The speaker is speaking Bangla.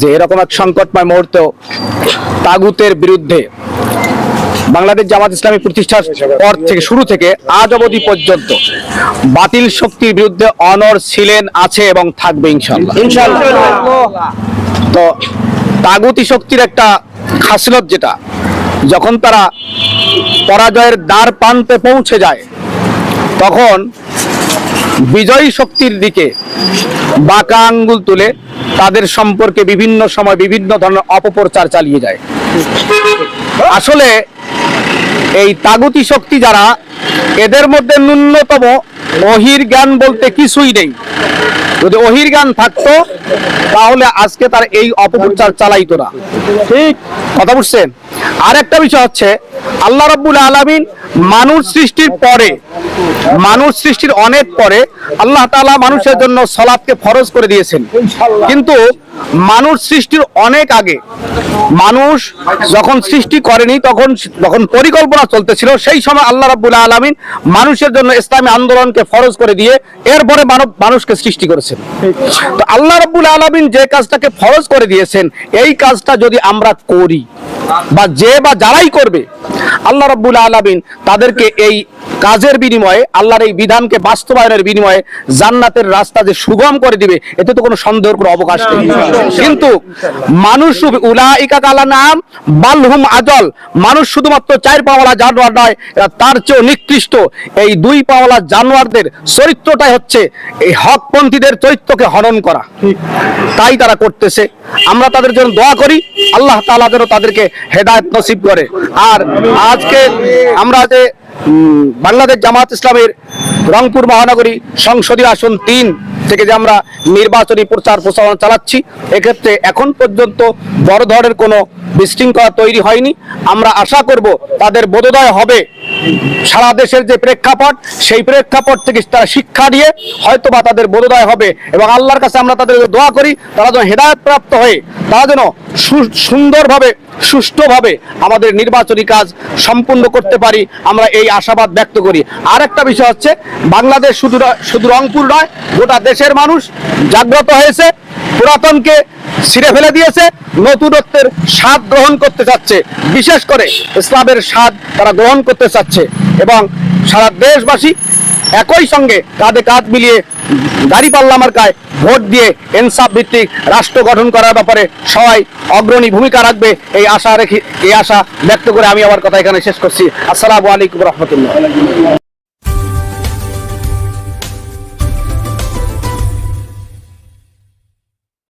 যে এরকম এক সংকটময় মুহূর্ত তাগুতের বিরুদ্ধে বাংলাদেশ জামাত ইসলামী প্রতিষ্ঠার পর থেকে, শুরু থেকে আজ অবধি পর্যন্ত বাতিল শক্তির বিরুদ্ধে অনর ছিলেন আছে এবং থাকবে তো তাগুতি শক্তির একটা খাসলত যেটা, যখন তারা পরাজয়ের দ্বার প্রান্তে পৌঁছে যায়, তখন বিজয়ী শক্তির দিকে বাঁকা আঙ্গুল তুলে তাদের সম্পর্কে বিভিন্ন সময় বিভিন্ন ধরনের অপপ্রচার চালিয়ে যায়। আসলে এই তাগুতি শক্তি যারা এদের মধ্যে ন্যূনতম অহির জ্ঞান বলতে কিছুই নেই। যদি অহির জ্ঞান থাকতো তাহলে আজকে তার এই অপপ্রচার চালাইতো না। ঠিক। কথা বুঝছেন? আর একটা বিষয় হচ্ছে আল্লাহ রাব্বুল আলামিন মানুষ সৃষ্টির পরে, মানুষ সৃষ্টির অনেক পরে আল্লাহ তাআলা মানুষের জন্য সলাৎকে ফরজ করে দিয়েছেন। কিন্তু মানুষ সৃষ্টির অনেক আগে, মানুষ যখন সৃষ্টি করেনি, তখন, যখন পরিকল্পনা চলতেছিল, সেই সময় আল্লাহ রাব্বুল আলামিন মানুষের জন্য ইসলামী আন্দোলনকে ফরজ করে দিয়ে এরপরে মানব, মানুষকে সৃষ্টি করেছেন। তো আল্লাহ রাব্বুল আলামিন যে কাজটাকে ফরজ করে দিয়েছেন, এই কাজটা যদি আমরা করি, বা যে বা যারাই করবে, আল্লাহ রাব্বুল আলামিন তাদেরকে এই কাজের বিনিময়ে আল্লাহর এই বিধানকে বাস্তবায়নের বিনিময়ে জান্নাতের রাস্তা যে সুগম করে দিবে এতে তো কোনো সন্দেহের কোনো অবকাশ নেই। কিন্তু মানুষ উলাইকা কালা নাম বালহুম আজল। মানুষ শুধুমাত্র চার পাওয়ালা জানোয়ার নয় তার চেয়েও নিকৃষ্ট। এই দুই পাওয়ালা জানোয়ারদের চরিত্রটাই হচ্ছে এই হকপন্থীদের চরিত্রকে হনন করা। তাই তারা করতেছে। আমরা তাদের জন্য দোয়া করি আল্লাহ তাআলা যেন তাদেরকে হেদায়ত নসিব করে। আর আজকে আমরা যে উম, বাংলাদেশ জামাত ইসলামের রংপুর মহানগরী সংসদীয় আসন তিন থেকে যে আমরা নির্বাচনী প্রচার প্রচারণা চালাচ্ছি এক্ষেত্রে এখন পর্যন্ত বড় ধরনের কোনো বিশৃঙ্খলা তৈরি হয়নি। আমরা আশা করব তাদের বোধোদয় হবে। সারা দেশের যে প্রেক্ষাপট, সেই প্রেক্ষাপট থেকে তারা শিক্ষা নিয়ে হয়তো বা তাদের বোধোদয় হবে এবং আল্লাহর কাছে আমরা তাদের দোয়া করি, তারা যেন হেদায়ত প্রাপ্ত হয়ে, তারা যেন সুন্দরভাবে, সুষ্ঠুভাবে আমাদের নির্বাচনী কাজ সম্পূর্ণ করতে পারি, আমরা এই আশাবাদ ব্যক্ত করি। আর একটা বিষয় হচ্ছে, বাংলাদেশ শুধু শুধু রংপুর নয়, গোটা দেশের মানুষ জাগ্রত হয়েছে। পুরাতনকে ছিঁড়ে ফেলে দিয়েছে। নতুনত্বের স্বাদ গ্রহণ করতে চাচ্ছে। বিশেষ করে ইসলামের স্বাদ তারা গ্রহণ করতে চাচ্ছে। এবং সারা দেশবাসী একই সঙ্গে কাঁধে কাঁধ মিলিয়ে দাড়ি পাল্লা মার্কায় ভোট দিয়ে এনসাফ ভিত্তিক রাষ্ট্র গঠন করার ব্যাপারে সবাই অগ্রণী ভূমিকা রাখবে এই আশা রেখে এই আশা ব্যক্ত করে আমি আমার কথা এখানে শেষ করছি। আসসালামু আলাইকুম রহমতুল্লাহ।